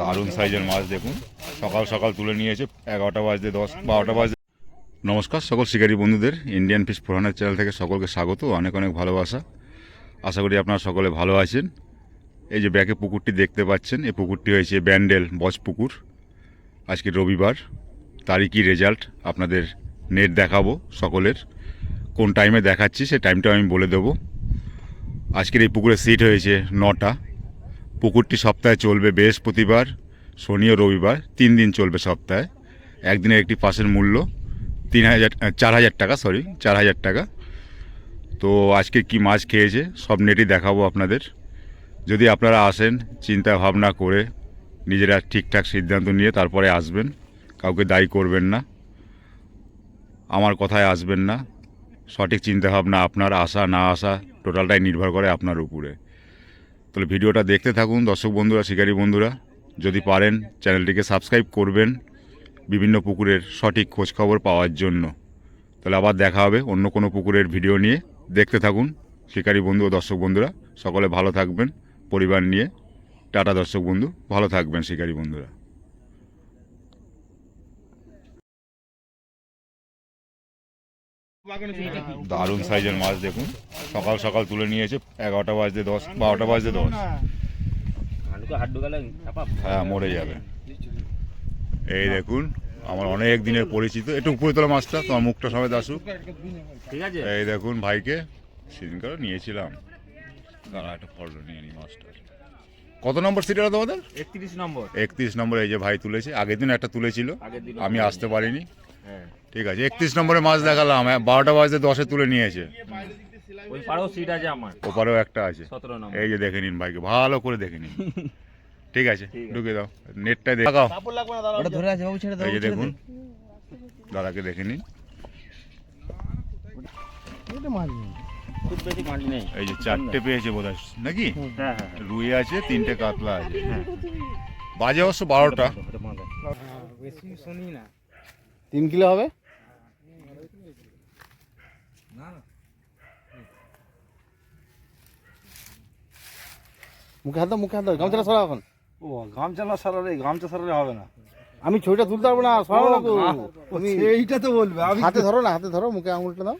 দারুণ সাইজের মাছ দেখুন। সকাল সকাল তুলে নিয়েছে এগারোটা বাজতে দশ, বারোটা বাজতে। নমস্কার সকল শিকারী বন্ধুদের ইন্ডিয়ান ফিশ ফোরানের চ্যানেল থেকে সকলকে স্বাগত, অনেক অনেক ভালোবাসা। আশা করি আপনারা সকলে ভালো আছেন। এই যে ব্যাকে পুকুরটি দেখতে পাচ্ছেন, এই পুকুরটি হয়েছে ব্যান্ডেল বজ পুকুর। আজকে রবিবার তারিখই রেজাল্ট আপনাদের নেট দেখাবো সকলের। কোন টাইমে দেখাচ্ছি সেই টাইমটা আমি বলে দেবো। আজকের এই পুকুরে সিট হয়েছে নটা। পুকুরটি সপ্তাহে চলবে বৃহস্পতিবার, শনি ও রবিবার। তিন দিন চলবে সপ্তাহে। একদিনের একটি পাসের মূল্য তিন হাজার চার হাজার টাকা সরি চার হাজার টাকা। তো আজকে কি মাছ খেয়েছে, সব নেটই দেখাবো আপনাদের। যদি আপনারা আসেন, চিন্তা ভাবনা করে নিজেরা ঠিকঠাক সিদ্ধান্ত নিয়ে তারপরে আসবেন। কাউকে দায়ী করবেন না। আমার কথায় আসবেন না। সঠিক চিন্তাভাবনা আপনার আসা না আসা টোটালটাই নির্ভর করে আপনার উপরে। তাহলে ভিডিওটা দেখতে থাকুন, দর্শক বন্ধুরা, শিকারী বন্ধুরা। যদি পারেন, চ্যানেলটিকে সাবস্ক্রাইব করবেন বিভিন্ন পুকুরের সঠিক খোঁজখবর পাওয়ার জন্য। তাহলে আবার দেখা হবে অন্য কোনো পুকুরের ভিডিও নিয়ে। দেখতে থাকুন, শিকারী বন্ধু ও দর্শক বন্ধুরা। সকলে ভালো থাকবেন, পরিবার নিয়ে। টাটা দর্শক বন্ধু, ভালো থাকবেন, শিকারী বন্ধুরা। দারুণ সাইজের মাছ দেখুন। সকাল সকাল তুলে নিয়েছে এগারোটা বাজতে দশ বারোটা বাজতে দশ। হ্যাঁ মরে যাবে। এই দেখুন আমার অনেক দিনের পরিচিত। একটু উপরে তোলা মাছটা তোমার মুখটা সবাই আসুক। ঠিক আছে। এই দেখুন ভাইকে সেদিনকার নিয়েছিলাম। দাঁড়া একটা ফটো নিয়ে নিই মাছটা। কত নম্বর সিট এটা তোমাদের? একত্রিশ নম্বর। একত্রিশ নম্বর এই যে ভাই তুলেছে। আগের দিন একটা তুলেছিল। আমি আসতে পারিনি। ঠিক আছে একত্রিশ নম্বরে মাছ দেখালাম হ্যাঁ, বারোটা বাজতে দশে তুলে নিয়েছে। ওই পাড়েও সিট আছে আমার। ওপারেও একটা আছে। এই যে দেখে নিন ভাইকে ভালো করে দেখে নিন। ঠিক আছে ঢুকে দাও নেটটা দেখাও ওটা ধরে আছে বাবু ছেড়ে দাও এই যে দেখুন দাদাকে দেখে নিন। এই যে চারটে পেয়েছে বোধ নাকি? হ্যাঁ হ্যাঁ রুই আছে তিনটে কাতলা আছে। বাজে অবশ্য বারোটা। বেশি শুনি না। তিন কিলো হবে? মুখে হাত দাও মুখে হাত দাও গামছাটা সরা এখন। ও গামছা না সারালে গামছা সারালে হবে না। আমি ছবিটা তুলতে পারব না সরাও না। তুমি এইটা তো বলবে আমি হাতে ধরো না হাতে ধরো মুখে আঙুলটা দাও।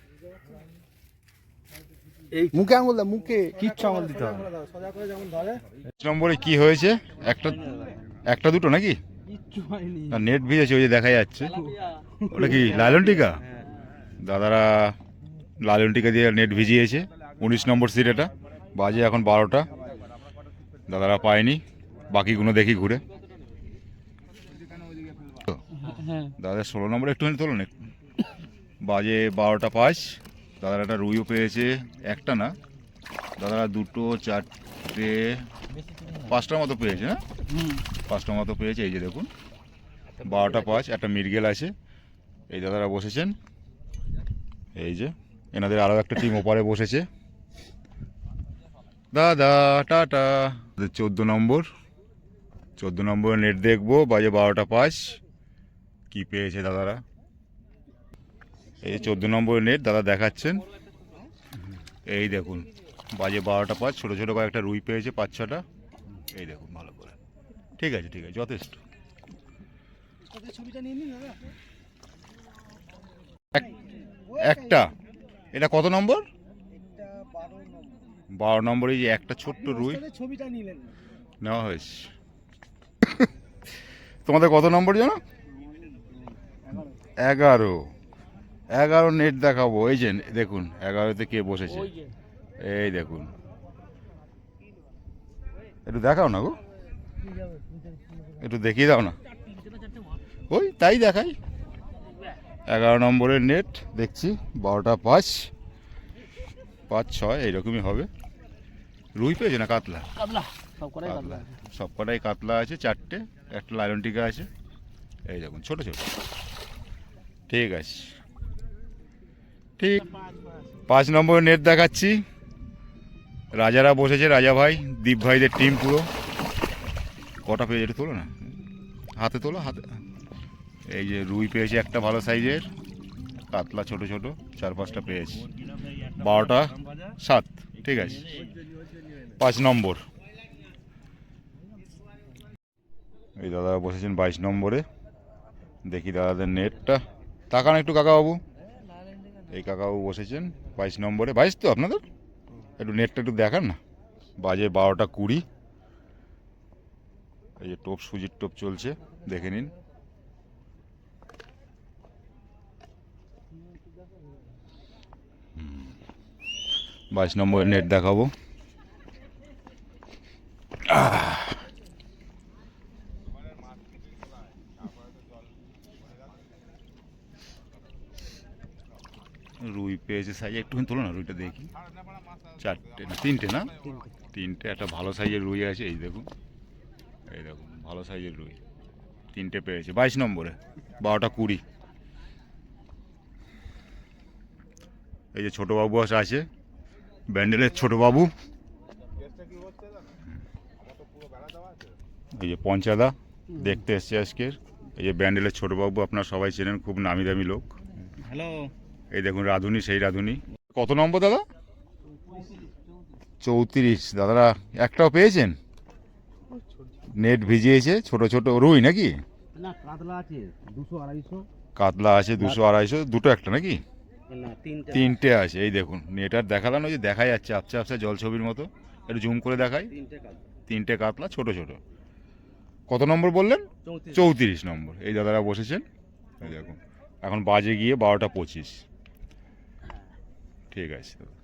মুখে আঙুল দাও মুখে কিচ্ছু আঙুল দিতে হবে নম্বরে কি হয়েছে? একটা একটা দুটো নাকি? না নেট ভিজেছে ওই যে দেখা যাচ্ছে। ওটা কি লালন টিকা দাদারা লালন টিকা দিয়ে নেট ভিজিয়েছে উনিশ নম্বর সিট এটা। বাজে এখন বারোটা। দাদারা পায়নি বাকিগুলো দেখি ঘুরে। দাদা ষোলো নম্বর একটুখানি তোলেন বাজে বারোটা পাঁচ। দাদারা একটা রুইও পেয়েছে একটা না। দাদারা দুটো চারটে পাঁচটার মতো পেয়েছে না পাঁচটার মতো পেয়েছে এই যে দেখুন। বারোটা পাঁচ একটা মিরগেল আছে। এই দাদারা বসেছেন। এই যে এনাদের আরও একটা টিম ওপারে বসেছে। দাদা টাটা। চোদ্দ নম্বর। চোদ্দ নম্বর নেট দেখব বাজে বারোটা পাঁচ। কি পেয়েছে দাদারা? এই যে চোদ্দ নম্বর নেট দাদা দেখাচ্ছেন। এই দেখুন বাজে বারোটা পাঁচ ছোটো ছোটো কয়েকটা রুই পেয়েছে পাঁচ ছটা। এই দেখুন ভালো করে। ঠিক আছে ঠিক আছে যথেষ্ট। এক- একটা। এটা কত নম্বর? বারো নম্বর। এই যে একটা ছোট্ট রুই। ছবিটা নিলেন নেওয়া হয়েছে। তোমাদের কত নম্বর জানো? এগারো। এগারো নেট দেখাবো। এই যে দেখুন এগারোতে কে বসেছে? এই দেখুন। একটু দেখাও না গো। একটু দেখিয়ে দাও না। ওই তাই দেখাই। এগারো নম্বরের নেট দেখছি বারোটা পাঁচ। পাঁচ ছয় এইরকমই হবে। রুই পেয়েছে না কাতলা? সব কটাই কাতলা সব কটাই কাতলা আছে চারটে। একটা লায়ন টিকা আছে। এই দেখুন ছোট ছোট। ঠিক আছে। ঠিক। পাঁচ নম্বর নেট দেখাচ্ছি। রাজারা বসেছে, রাজা ভাই, দীপ ভাইদের টিম পুরো। কটা পেয়েছে তোলো না। হাতে তোলো, হাতে। এই যে রুই পেয়েছে একটা ভালো সাইজের, কাতলা ছোট ছোট, চার পাঁচটা পেয়েছি। বারোটা, সাত, ঠিক আছে। পাঁচ নম্বর। দাদারা বসেছেন বাইশ নম্বরে। দেখি দাদাদের নেটটা। তাকান একটু কাকাবাবু। এই কাকাবাবু বসেছেন বাইশ নম্বরে। বাইশ তো আপনাদের? একটু নেটটা একটু দেখান না? বাজে বারোটা কুড়ি। এই যে টোপ, সুজির টোপ চলছে, দেখে নিন। বাইশ নম্বরের নেট দেখাবো। রুই পেয়েছে সাইজ একটুখানি তোলো না রুইটা দেখি। চারটে না, তিনটে না? তিনটে, একটা ভালো সাইজের রুই আছে, এই দেখুন। এই দেখুন, ভালো সাইজের রুই। তিনটে পেয়েছে, বাইশ নম্বরে, বারোটা কুড়ি। এই যে ছোটো বাবু আছে ব্যান্ডেলের ছোটো বাবু। এই যে পঞ্চাদা, দেখতে এসছে আজকের। এই যে ব্যান্ডেলের ছোটো বাবু, আপনারা সবাই চেনেন, খুব নামি দামি লোক। হ্যালো এই দেখুন রাধুনি সেই রাধুনি। কত নম্বর দাদা? চৌত্রিশ। দাদারা একটাও পেয়েছেন? নেট ভিজিয়েছে ছোট ছোট রুই নাকি? কাতলা আছে দুশো আড়াইশো। দুটো একটা নাকি? তিনটে তিনটে আছে এই দেখুন নেট আর দেখালাম ওই যে দেখা যাচ্ছে আপসা আপসা জল ছবির মতো। একটু জুম করে দেখাই। তিনটে কাতলা। তিনটে কাতলা ছোট ছোট। কত নম্বর বললেন? চৌত্রিশ। চৌত্রিশ নম্বর। এই দাদারা বসেছেন। এই দেখুন এখন বাজে গিয়ে বারোটা পঁচিশ। ঠিক আছে। দাদা